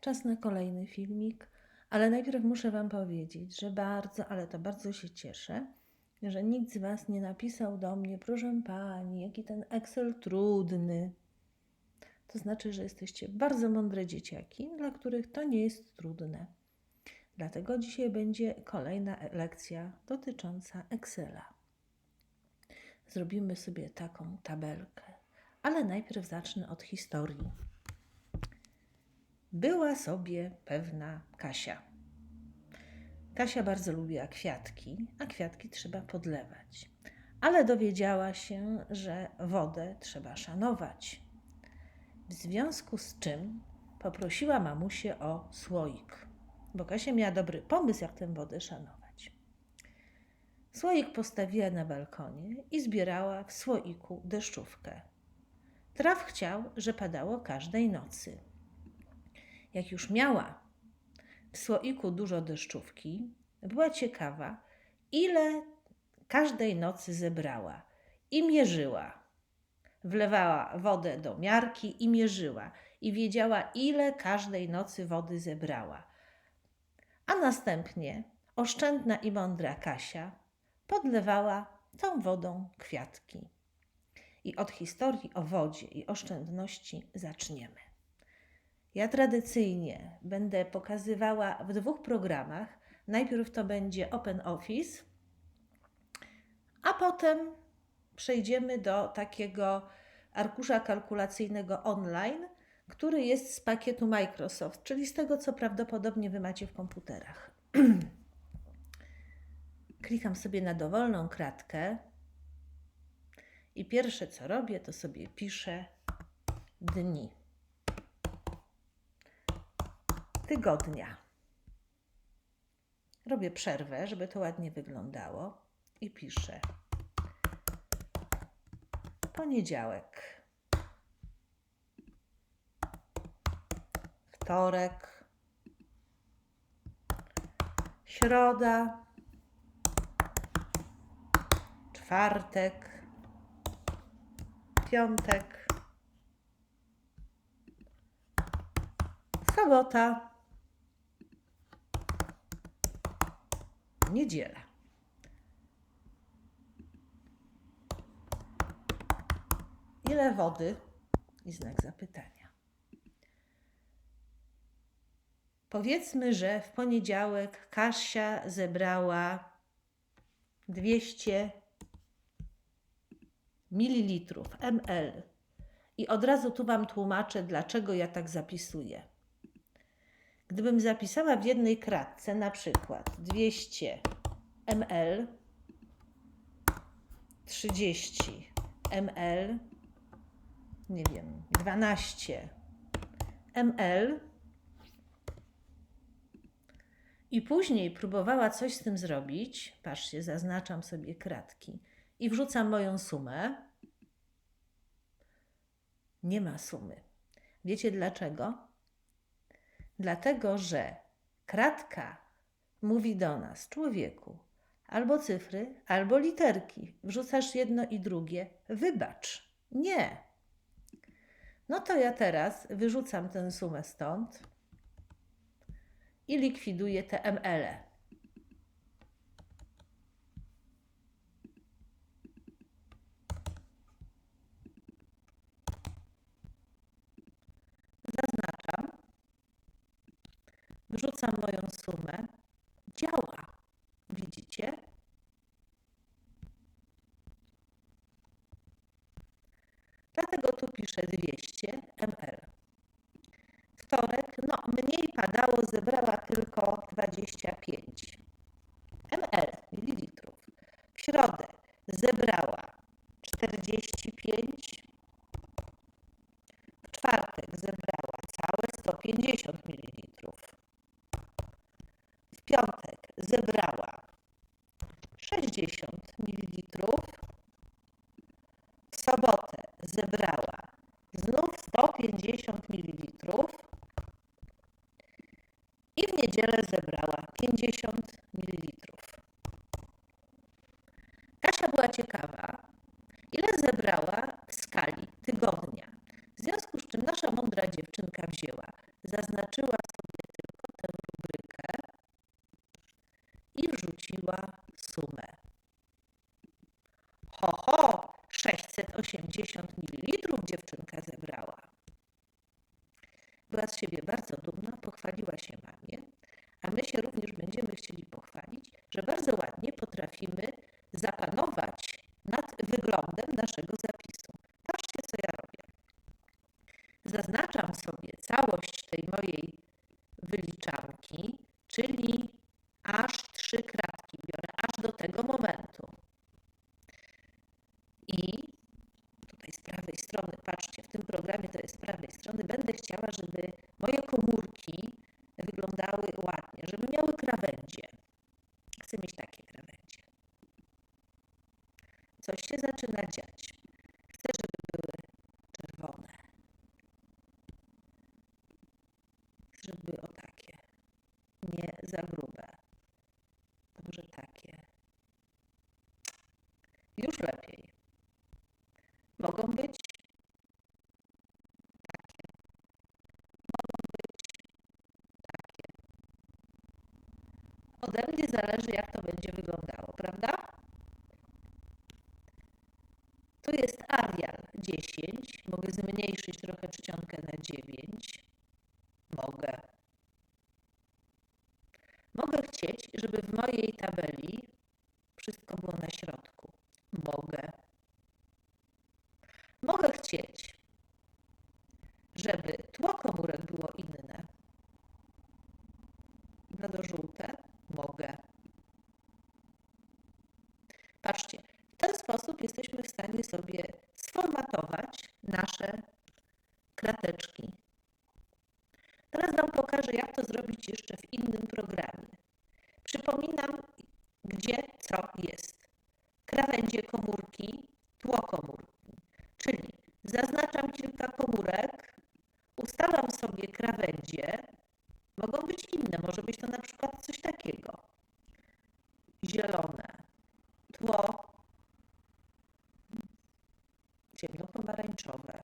Czas na kolejny filmik, ale najpierw muszę Wam powiedzieć, że bardzo, ale to bardzo się cieszę, że nikt z Was nie napisał do mnie, proszę Pani, jaki ten Excel trudny. To znaczy, że jesteście bardzo mądre dzieciaki, dla których to nie jest trudne. Dlatego dzisiaj będzie kolejna lekcja dotycząca Excela. Zrobimy sobie taką tabelkę, ale najpierw zacznę od historii. Była sobie pewna Kasia. Kasia bardzo lubiła kwiatki, a kwiatki trzeba podlewać. Ale dowiedziała się, że wodę trzeba szanować. W związku z czym poprosiła mamusię o słoik, bo Kasia miała dobry pomysł, jak tę wodę szanować. Słoik postawiła na balkonie i zbierała w słoiku deszczówkę. Traf chciał, że padało każdej nocy. Jak już miała w słoiku dużo deszczówki, była ciekawa, ile każdej nocy zebrała i mierzyła. Wlewała wodę do miarki i mierzyła, i wiedziała, ile każdej nocy wody zebrała. A następnie oszczędna i mądra Kasia podlewała tą wodą kwiatki. I od historii o wodzie i oszczędności zaczniemy. Ja tradycyjnie będę pokazywała w dwóch programach. Najpierw to będzie Open Office, a potem przejdziemy do takiego arkusza kalkulacyjnego online, który jest z pakietu Microsoft, czyli z tego, co prawdopodobnie Wy macie w komputerach. Klikam sobie na dowolną kratkę i pierwsze, co robię, to sobie piszę dni tygodnia. Robię przerwę, żeby to ładnie wyglądało i piszę. Poniedziałek, wtorek, środa, czwartek, piątek, sobota, niedziela. Ile wody? I znak zapytania. Powiedzmy, że w poniedziałek Kasia zebrała 200 mililitrów ml. I od razu tu Wam tłumaczę, dlaczego ja tak zapisuję. Gdybym zapisała w jednej kratce na przykład 200 ml, 30 ml, nie wiem, 12 ml i później próbowała coś z tym zrobić, patrzcie, zaznaczam sobie kratki i wrzucam moją sumę, nie ma sumy. Wiecie dlaczego? Dlatego, że kratka mówi do nas, człowieku, albo cyfry, albo literki. Wrzucasz jedno i drugie. Wybacz. Nie. No to ja teraz wyrzucam tę sumę stąd i likwiduję te ml. Zaznaczam. Wrzucam moją sumę. Działa. Widzicie? Dlatego tu piszę 200 ml. Wtorek, no mniej padało, zebrała tylko 25 ml, mililitrów. W środę zebrała 45 w czwartek zebrała całe 150 ml. W piątek zebrała 60 ml. Sobotę zebrała znów 150 ml. I w niedzielę zebrała 50 ml. Kasia była ciekawa, ile zebrała w skali tygodnia. W związku z czym nasza mądra dziewczynka wzięła za zaznaczyła sobie tylko tę rubrykę i wrzuciła sumę. Ho, ho! 680 ml dziewczynka zebrała. Była z siebie bardzo dumna, pochwaliła się mamie, a my się również będziemy chcieli pochwalić, że bardzo ładnie potrafimy zapanować nad wyglądem naszego zapisu. Patrzcie, co ja robię. Zaznaczam sobie całość tej mojej Mnie zależy, jak to będzie wyglądało, prawda? Tu jest Arial 10. Mogę zmniejszyć trochę czcionkę na 9. Mogę. Mogę chcieć, żeby w mojej tabeli wszystko było na środku. Mogę. Mogę chcieć, żeby tło komórek było inne. Blado-żółte? Mogę. Patrzcie, w ten sposób jesteśmy w stanie sobie sformatować nasze krateczki. Teraz Wam pokażę, jak to zrobić jeszcze w innym programie. Przypominam, gdzie co jest. Krawędzie komórki, tło komórki. Czyli zaznaczam kilka komórek, ustalam sobie krawędzie. Mogą być inne, może być to na przykład coś takiego. Zielone, tło ciemnopomarańczowe,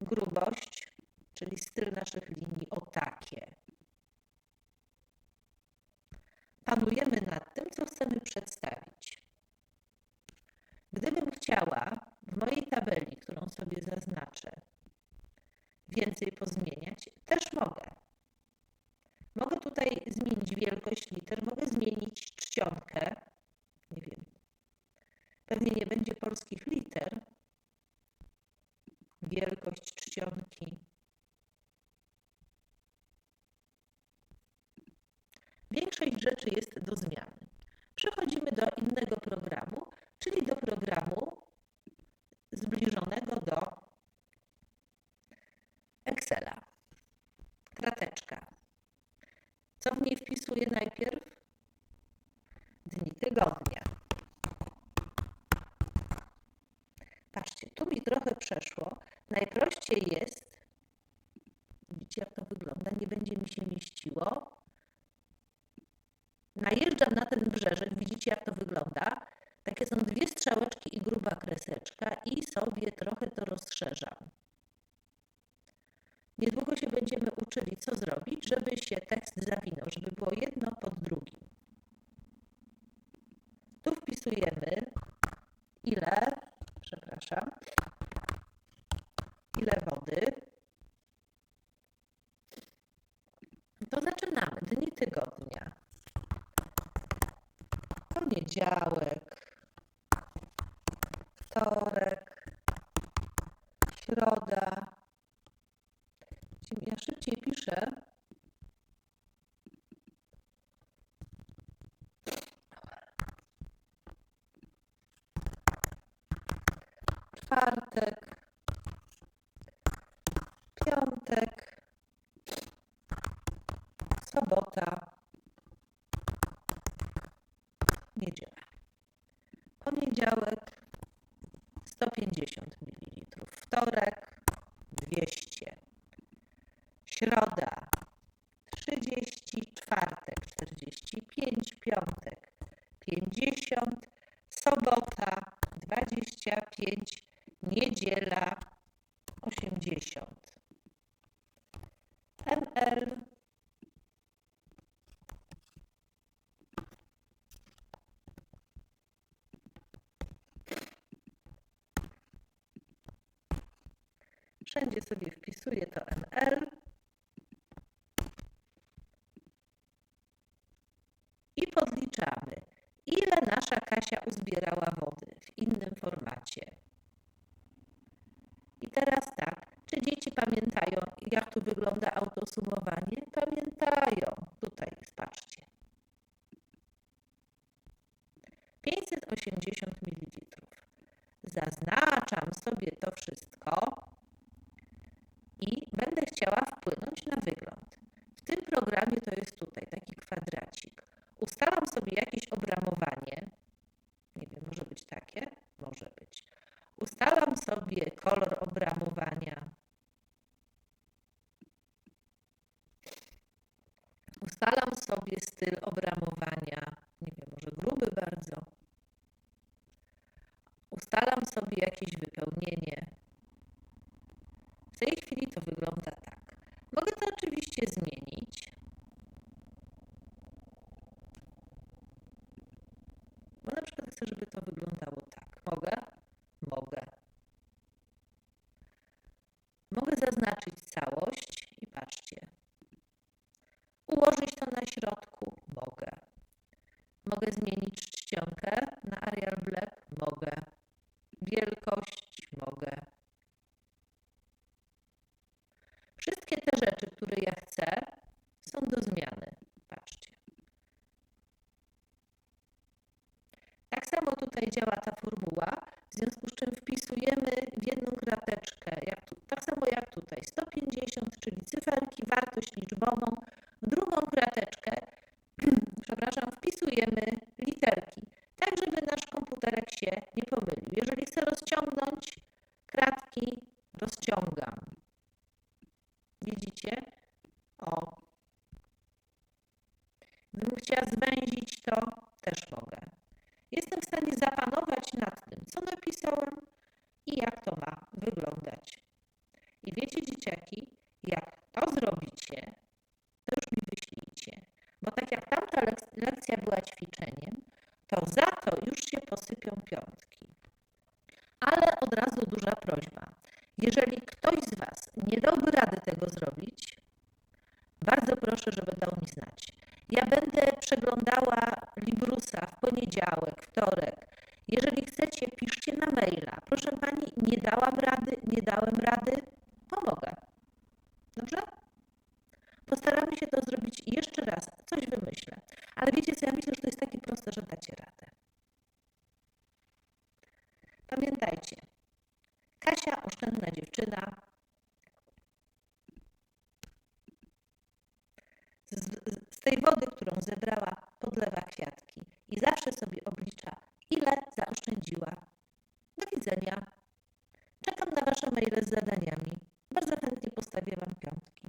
grubość, czyli styl naszych linii o takie. Panujemy nad tym, co chcemy przedstawić. Gdybym chciała w mojej tabeli, którą sobie zaznaczę, więcej pozmieniać, też mogę. Mogę tutaj zmienić wielkość liter, mogę zmienić czcionkę. Nie wiem. Pewnie nie będzie polskich liter. Wielkość czcionki. Większość rzeczy jest do zmiany. Przechodzimy do innego programu, czyli do programu zbliżonego do Excela. Krateczka. Co w niej wpisuję najpierw? Dni tygodnia. Patrzcie, tu mi trochę przeszło. Najprościej jest, widzicie jak to wygląda, nie będzie mi się mieściło. Najeżdżam na ten brzeżek, widzicie jak to wygląda. Takie są dwie strzałeczki i gruba kreseczka i sobie trochę to rozszerzam. Niedługo się będziemy uczyli, co zrobić, żeby się tekst zawinął, żeby było jedno pod drugim. Tu wpisujemy ile, przepraszam, wody. To zaczynamy. Dni tygodnia. Poniedziałek, wtorek, środa. Ja szybciej piszę. Czwartek, piątek, sobota, niedziela. Poniedziałek 150 ml, wtorek 200, środa 30, czwartek 45, piątek 50, sobota 25, niedziela 80. ml. Wszędzie sobie wpisuję to ml. I podliczamy, ile nasza Kasia uzbierała wody w innym formacie. I teraz tak, czy dzieci pamiętają, jak tu wygląda autosumowanie? Pamiętają. Tutaj, patrzcie. 580 ml. Zaznaczam sobie to wszystko będę chciała wpłynąć na wygląd. W tym programie to jest tutaj taki kwadracik. Ustalam sobie jakieś obramowanie. Nie wiem, może być takie? Może być. Ustalam sobie kolor obramowania. Ustalam sobie styl obramowania. Nie wiem, może gruby bardzo. Ustalam sobie jakieś wypełnienie. W tej chwili to wygląda tak. Mogę to oczywiście zmienić. Bo na przykład chcę, żeby to wyglądało tak. Mogę? Mogę. Mogę zaznaczyć całość i patrzcie. Ułożyć to na środku? Mogę. Mogę zmienić czcionkę na Arial Black? Mogę. Wielkość? Mogę. Wszystkie te rzeczy, które ja chcę, są do zmiany. Patrzcie. Tak samo tutaj działa ta formuła, w związku z czym wpisujemy w jedną krateczkę, tu, tak samo tutaj, 150, czyli cyferki, wartość liczbową, w drugą krateczkę, przepraszam, wpisujemy literki, tak żeby nasz komputerek się nie pomylił. Jeżeli chcę rozciągnąć kratki, rozciągam. Widzicie? O. Gdybym chciała zwęzić to, też mogę. Jestem w stanie zapanować nad tym, co napisałem i jak to ma wyglądać. I wiecie, dzieciaki, jak to zrobicie, to już mi wyślijcie. Bo tak jak tamta lek- lekcja była ćwiczeniem, to za to już się posypią piątki. Ale od razu duża prośba. Jeżeli ktoś z Was nie dałby rady tego zrobić, bardzo proszę, żeby dał mi znać. Ja będę przeglądała Librusa w poniedziałek, wtorek. Jeżeli chcecie, piszcie na maila. Proszę Pani, nie dałam rady, nie dałem rady, pomogę. Dobrze? Postaramy się to zrobić jeszcze raz. Coś wymyślę. Ale wiecie co, ja myślę, że to jest takie proste, że dacie radę. Pamiętajcie, Kasia, oszczędna dziewczyna, z, z- tej wody, którą zebrała, podlewa kwiatki i zawsze sobie oblicza, ile zaoszczędziła. Do widzenia. Czekam na Wasze maile z zadaniami. Bardzo chętnie postawię Wam piątkę.